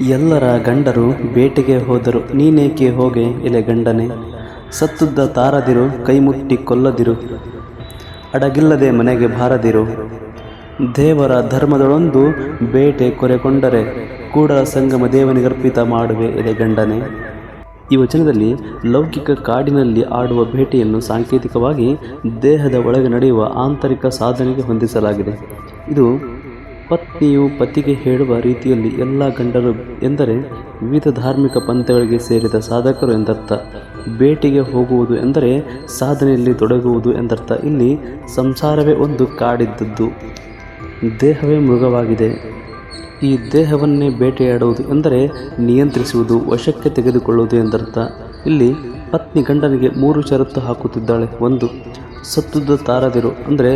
ಎಲ್ಲರ ಗಂಡರು ಬೇಟೆಗೆ ಹೋದರು. ನೀನೇಕೆ ಹೋಗೆ ಎಲೆ ಗಂಡನೆ? ಸತ್ತುದ್ದ ತಾರದಿರು, ಕೈಮುಟ್ಟಿ ಕೊಲ್ಲದಿರು. ಅಡಗಿಲ್ಲದೆ ಮನೆಗೆ ಬಾರದಿರು. ದೇವರ ಧರ್ಮದೊಳೊಂದು ಬೇಟೆ ಕೊರೆಕೊಂಡರೆ ಕೂಡ ಸಂಗಮ ದೇವನಿಗರ್ಪಿತ ಮಾಡುವೆ ಎಲೆ ಗಂಡನೆ. ಈ ವಚನದಲ್ಲಿ ಲೌಕಿಕ ಕಾಡಿನಲ್ಲಿ ಆಡುವ ಬೇಟೆಯನ್ನು ಸಾಂಕೇತಿಕವಾಗಿ ದೇಹದ ಒಳಗೆ ನಡೆಯುವ ಆಂತರಿಕ ಸಾಧನೆಗೆ ಹೊಂದಿಸಲಾಗಿದೆ. ಇದು ಪತ್ನಿಯು ಪತಿಗೆ ಹೇಳುವ ರೀತಿಯಲ್ಲಿ ಎಲ್ಲ ಗಂಡರು ಎಂದರೆ ವಿವಿಧ ಧಾರ್ಮಿಕ ಪಂಥಗಳಿಗೆ ಸೇರಿದ ಸಾಧಕರು ಎಂದರ್ಥ. ಬೇಟೆಗೆ ಹೋಗುವುದು ಎಂದರೆ ಸಾಧನೆಯಲ್ಲಿ ತೊಡಗುವುದು ಎಂದರ್ಥ. ಇಲ್ಲಿ ಸಂಸಾರವೇ ಒಂದು ಕಾಡಿದ್ದದ್ದು. ದೇಹವೇ ಮೃಗವಾಗಿದೆ. ಈ ದೇಹವನ್ನೇ ಬೇಟೆಯಾಡುವುದು ಎಂದರೆ ನಿಯಂತ್ರಿಸುವುದು, ವಶಕ್ಕೆ ತೆಗೆದುಕೊಳ್ಳುವುದು ಎಂದರ್ಥ. ಇಲ್ಲಿ ಪತ್ನಿ ಗಂಡನಿಗೆ ಮೂರು ಷರತ್ತು ಹಾಕುತ್ತಿದ್ದಾಳೆ. ಒಂದು, ಸತ್ತುದು ತಾರದಿರು, ಅಂದರೆ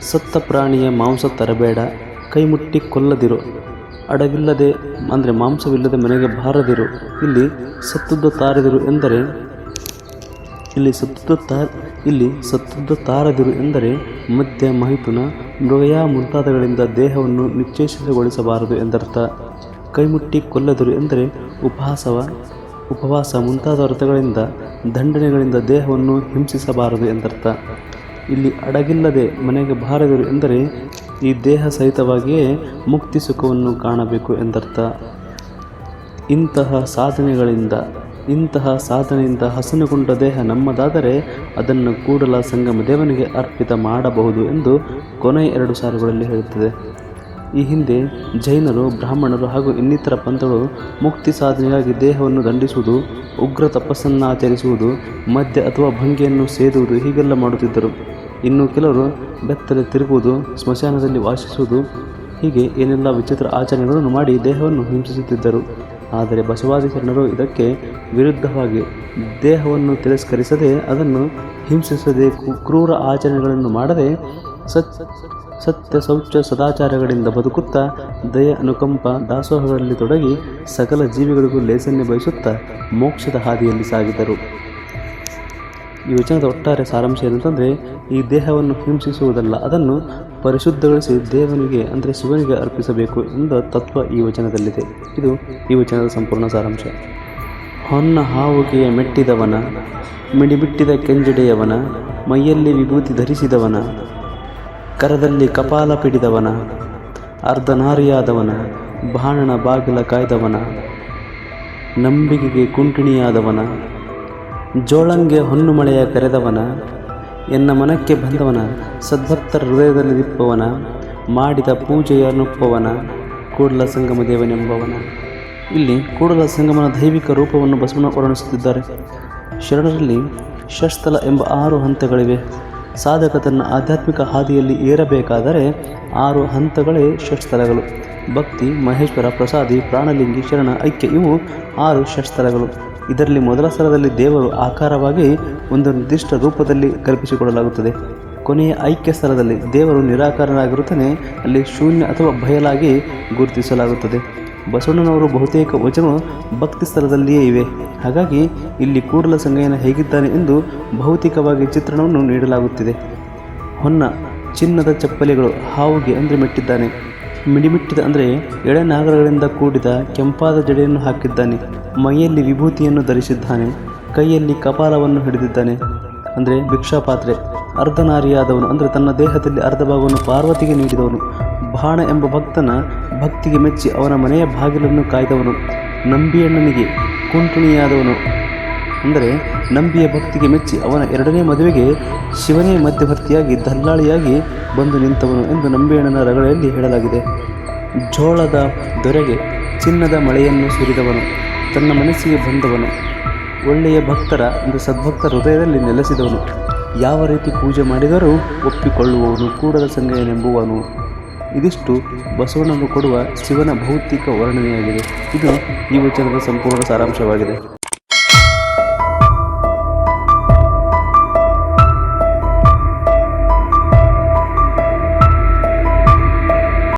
ಸತ್ತ ಪ್ರಾಣಿಯ ಮಾಂಸ ತರಬೇಡ. ಕೈಮುಟ್ಟಿ ಕೊಲ್ಲದಿರು. ಅಡವಿಲ್ಲದೆ, ಅಂದರೆ ಮಾಂಸವಿಲ್ಲದೆ ಮನೆಗೆ ಬಾರದಿರು. ಇಲ್ಲಿ ಸತ್ತದ್ದು ತಾರದಿರು ಎಂದರೆ, ಇಲ್ಲಿ ಸತ್ತದ್ದು ತಾ, ಇಲ್ಲಿ ಸತ್ತದ್ದು ತಾರದಿರು ಎಂದರೆ, ಮದ್ಯ ಮಹಿತುನ ಮೃಗಯ ಮುಂತಾದಗಳಿಂದ ದೇಹವನ್ನು ನಿಶ್ಚೇಷಗೊಳಿಸಬಾರದು ಎಂದರ್ಥ. ಕೈಮುಟ್ಟಿ ಕೊಲ್ಲದಿರು ಎಂದರೆ, ಉಪಹಾಸವ, ಉಪವಾಸ ಮುಂತಾದ ವ್ರತಗಳಿಂದ, ದಂಡನೆಗಳಿಂದ ದೇಹವನ್ನು ಹಿಂಸಿಸಬಾರದು ಎಂದರ್ಥ. ಇಲ್ಲಿ ಅಡಗಿಲ್ಲದೆ ಮನೆಗೆ ಬಾರದರು ಎಂದರೆ ಈ ದೇಹ ಸಹಿತವಾಗಿಯೇ ಮುಕ್ತಿ ಸುಖವನ್ನು ಕಾಣಬೇಕು ಎಂದರ್ಥ. ಇಂತಹ ಸಾಧನೆಗಳಿಂದ, ಇಂತಹ ಸಾಧನೆಯಿಂದ ಹಸನುಗೊಂಡ ದೇಹ ನಮ್ಮದಾದರೆ ಅದನ್ನು ಕೂಡಲ ಸಂಗಮ ದೇವನಿಗೆ ಅರ್ಪಿತ ಮಾಡಬಹುದು ಎಂದು ಕೊನೆಯ ಎರಡು ಸಾಲುಗಳಲ್ಲಿ ಹೇಳುತ್ತದೆ. ಈ ಹಿಂದೆ ಜೈನರು, ಬ್ರಾಹ್ಮಣರು ಹಾಗೂ ಇನ್ನಿತರ ಪಂಥಗಳು ಮುಕ್ತಿ ಸಾಧನೆಗಾಗಿ ದೇಹವನ್ನು ದಂಡಿಸುವುದು, ಉಗ್ರ ತಪಸ್ಸನ್ನು ಆಚರಿಸುವುದು, ಮದ್ಯ ಅಥವಾ ಭಂಗಿಯನ್ನು ಸೇದುವುದು ಹೀಗೆಲ್ಲ ಮಾಡುತ್ತಿದ್ದರು. ಇನ್ನು ಕೆಲವರು ಬೆತ್ತಲೆ ತಿರುಗುವುದು, ಸ್ಮಶಾನದಲ್ಲಿ ವಾಸಿಸುವುದು ಹೀಗೆ ಏನೆಲ್ಲ ವಿಚಿತ್ರ ಆಚರಣೆಗಳನ್ನು ಮಾಡಿ ದೇಹವನ್ನು ಹಿಂಸಿಸುತ್ತಿದ್ದರು. ಆದರೆ ಬಸವಾದಿ ಶರಣರು ಇದಕ್ಕೆ ವಿರುದ್ಧವಾಗಿ ದೇಹವನ್ನು ತಿರಸ್ಕರಿಸದೆ ಅದನ್ನು ಹಿಂಸಿಸದೆ ಕ್ರೂರ ಆಚರಣೆಗಳನ್ನು ಮಾಡದೆ ಸತ್ ಸತ್ಯ ಶೌಚ ಸದಾಚಾರಗಳಿಂದ ಬದುಕುತ್ತಾ ದಯ ಅನುಕಂಪ ದಾಸೋಹಗಳಲ್ಲಿ ತೊಡಗಿ ಸಕಲ ಜೀವಿಗಳಿಗೂ ಲೇಸನ್ನೇ ಬಯಸುತ್ತಾ ಮೋಕ್ಷದ ಹಾದಿಯಲ್ಲಿ ಸಾಗಿದರು. ಈ ವಚನದ ಒಟ್ಟಾರೆ ಸಾರಾಂಶ ಏನಂತಂದರೆ, ಈ ದೇಹವನ್ನು ಹಿಂಸಿಸುವುದಲ್ಲ, ಅದನ್ನು ಪರಿಶುದ್ಧಗೊಳಿಸಿ ದೇವನಿಗೆ, ಅಂದರೆ ಶಿವನಿಗೆ ಅರ್ಪಿಸಬೇಕು ಎಂಬ ತತ್ವ ಈ ವಚನದಲ್ಲಿದೆ. ಇದು ಈ ವಚನದ ಸಂಪೂರ್ಣ ಸಾರಾಂಶ. ಹೊನ್ನ ಹಾವುಗೆಯ ಮೆಟ್ಟಿದವನ, ಮಿಡಿಬಿಟ್ಟಿದ ಕೆಂಜಡೆಯವನ, ಮೈಯಲ್ಲಿ ವಿಭೂತಿ ಧರಿಸಿದವನ ಕರದಲ್ಲಿ ಕಪಾಲ ಪಿಡಿದವನ ಅರ್ಧನಾರಿಯಾದವನ ಬಾಣನ ಬಾಗಿಲ ಕಾಯ್ದವನ ನಂಬಿಕೆಗೆ ಕುಂಟಿಣಿಯಾದವನ, ಜೋಳಂಗೆ ಹೊನ್ನು ಮಳೆಯ ಕರೆದವನ, ಎನ್ನ ಮನಕ್ಕೆ ಬಂದವನ, ಸದ್ಭಕ್ತರ ಹೃದಯದಲ್ಲಿ ದಿಪ್ಪವನ ಮಾಡಿದ ಪೂಜೆಯ ನುಪ್ಪವನ, ಕೂಡಲ ಸಂಗಮ ದೇವನೆಂಬವನ. ಇಲ್ಲಿ ಕೂಡಲ ಸಂಗಮನ ದೈವಿಕ ರೂಪವನ್ನು ಬಸವನ ವರ್ಣಿಸುತ್ತಿದ್ದಾರೆ ಶರಣರಲ್ಲಿ ಶಸ್ತಲ ಎಂಬ ಆರು ಹಂತಗಳಿವೆ. ಸಾಧಕ ತನ್ನ ಆಧ್ಯಾತ್ಮಿಕ ಹಾದಿಯಲ್ಲಿ ಏರಬೇಕಾದರೆ ಆರು ಹಂತಗಳೇ ಷಟ್ಸ್ಥಳಗಳು ಭಕ್ತಿ, ಮಹೇಶ್ವರ, ಪ್ರಸಾದಿ, ಪ್ರಾಣಲಿಂಗಿ, ಶರಣ, ಐಕ್ಯ ಇವು ಆರು ಷಟ್ಸ್ಥಳಗಳು ಇದರಲ್ಲಿ ಮೊದಲ ಸ್ಥಳದಲ್ಲಿ ದೇವರು ಆಕಾರವಾಗಿ ಒಂದು ನಿರ್ದಿಷ್ಟ ರೂಪದಲ್ಲಿ ಕಲ್ಪಿಸಿಕೊಡಲಾಗುತ್ತದೆ. ಕೊನೆಯ ಐಕ್ಯ ಸ್ಥಳದಲ್ಲಿ ದೇವರು ನಿರಾಕಾರನಾಗಿರುತ್ತಾನೆ, ಅಲ್ಲಿ ಶೂನ್ಯ ಅಥವಾ ಬಯಲಾಗಿ ಗುರುತಿಸಲಾಗುತ್ತದೆ. ಬಸವಣ್ಣನವರು ಬಹುತೇಕ ವಚನಗಳು ಭಕ್ತಿ ಸ್ಥಳದಲ್ಲಿಯೇ ಇವೆ. ಹಾಗಾಗಿ ಇಲ್ಲಿ ಕೂಡಲ ಸಂಗಯನ ಹೇಗಿದ್ದಾನೆ ಎಂದು ಭೌತಿಕವಾಗಿ ಚಿತ್ರಣವನ್ನು ನೀಡಲಾಗುತ್ತಿದೆ. ಹೊನ್ನ ಚಿನ್ನದ ಚಪ್ಪಲಿಗಳು ಹಾವುಗೆ ಅಂದರೆ ಮೆಟ್ಟಿದ್ದಾನೆ. ಮಿಡಿಮಿಟ್ಟಿದ ಅಂದರೆ ಎಳೆನಾಗರಗಳಿಂದ ಕೂಡಿದ ಕೆಂಪಾದ ಜಡೆಯನ್ನು ಹಾಕಿದ್ದಾನೆ. ಮೈಯಲ್ಲಿ ವಿಭೂತಿಯನ್ನು ಧರಿಸಿದ್ದಾನೆ. ಕೈಯಲ್ಲಿ ಕಪಾಲವನ್ನು ಹಿಡಿದಿದ್ದಾನೆ. ಅಂದರೆ ಭಿಕ್ಷಾಪಾತ್ರೆ, ಅರ್ಧನಾರಿಯಾದವನು, ಅಂದರೆ ತನ್ನ ದೇಹದಲ್ಲಿ ಅರ್ಧ ಭಾಗವನ್ನು ಪಾರ್ವತಿಗೆ ನೀಡಿದವನು. ಬಾಣ ಎಂಬ ಭಕ್ತನ ಭಕ್ತಿಗೆ ಮೆಚ್ಚಿ ಅವನ ಮನೆಯ ಬಾಗಿಲನ್ನು ಕಾಯ್ದವನು. ನಂಬಿಯಣ್ಣನಿಗೆ ಕುಂಟುಣಿಯಾದವನು. ಅಂದರೆ ನಂಬಿಯ ಭಕ್ತಿಗೆ ಮೆಚ್ಚಿ ಅವನ ಎರಡನೇ ಮದುವೆಗೆ ಶಿವನೇ ಮಧ್ಯವರ್ತಿಯಾಗಿ ದಲ್ಲಾಳಿಯಾಗಿ ಬಂದು ನಿಂತವನು ಎಂದು ನಂಬಿಯಣ್ಣನ ರಗಳೆಯಲ್ಲಿ ಹೇಳಲಾಗಿದೆ. ಜೋಳದ ದೊರೆಗೆ ಚಿನ್ನದ ಮಳೆಯನ್ನು ಸುರಿದವನು. ತನ್ನ ಮನಸ್ಸಿಗೆ ಬಂದವನು. ಒಳ್ಳೆಯ ಭಕ್ತರ ಒಂದು ಸದ್ಭಕ್ತ ಹೃದಯದಲ್ಲಿ ನೆಲೆಸಿದವನು. ಯಾವ ರೀತಿ ಪೂಜೆ ಮಾಡಿದರೂ ಒಪ್ಪಿಕೊಳ್ಳುವವನು ಕೂಡಲ ಸಂಗಯನೆಂಬುವನು ಇದಿಷ್ಟು ಬಸವಣ್ಣನು ಕೊಡುವ ಶಿವನ ಭೌತಿಕ ವರ್ಣನೆಯಾಗಿದೆ. ಇದು ಈ ವಚನದ ಸಂಪೂರ್ಣ ಸಾರಾಂಶವಾಗಿದೆ.